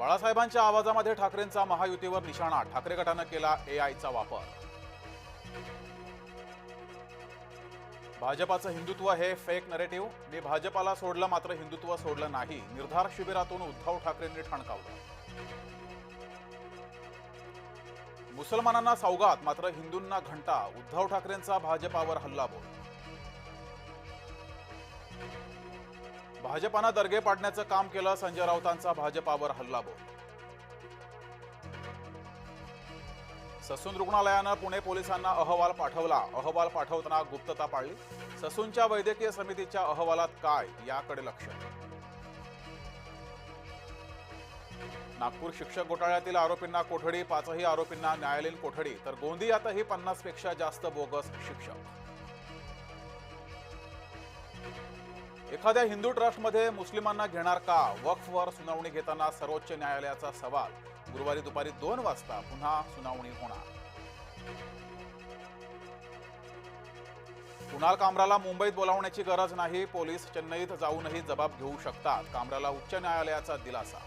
बाळासाहेबांच्या आवाजामध्ये ठाकरेंचा महायुतीवर निशाणा. ठाकरे गटानं केला एआयचा वापर. भाजपाचं हिंदुत्व हे फेक नरेटिव्ह मी भाजपाला सोडलं मात्र हिंदुत्व सोडलं नाही. निर्धार शिबिरातून उद्धव ठाकरेंनी ठणकावलं. मुसलमानांना सौगात मात्र हिंदूंना घंटा. उद्धव ठाकरेंचा भाजपावर हल्लाबोल. भाजपानं दर्गे पाडण्याचं काम केलं संजय राऊतांचा भाजपावर हल्लाबोल. ससून रुग्णालयानं पुणे पोलिसांना अहवाल पाठवला. अहवाल पाठवताना गुप्तता पाळली. ससूनच्या वैद्यकीय समितीच्या अहवालात काय याकडे लक्ष. नागपूर शिक्षक घोटाळ्यातील आरोपींना कोठडी पाचही आरोपींना न्यायालयीन कोठडी तर गोंदियातही पन्नासपेक्षा जास्त बोगस शिक्षक. एखाद्या हिंदू ट्रस्टमध्ये मुस्लिमांना घेणार का? वक्फवर सुनावणी घेताना सर्वोच्च न्यायालयाचा सवाल. गुरुवारी दुपारी दोन वाजता पुन्हा सुनावणी होणार. कुणाल कामराला मुंबईत बोलावण्याची गरज नाही पोलीस चेन्नईत जाऊनही जबाब घेऊ शकतात. कामराला उच्च न्यायालयाचा दिलासा.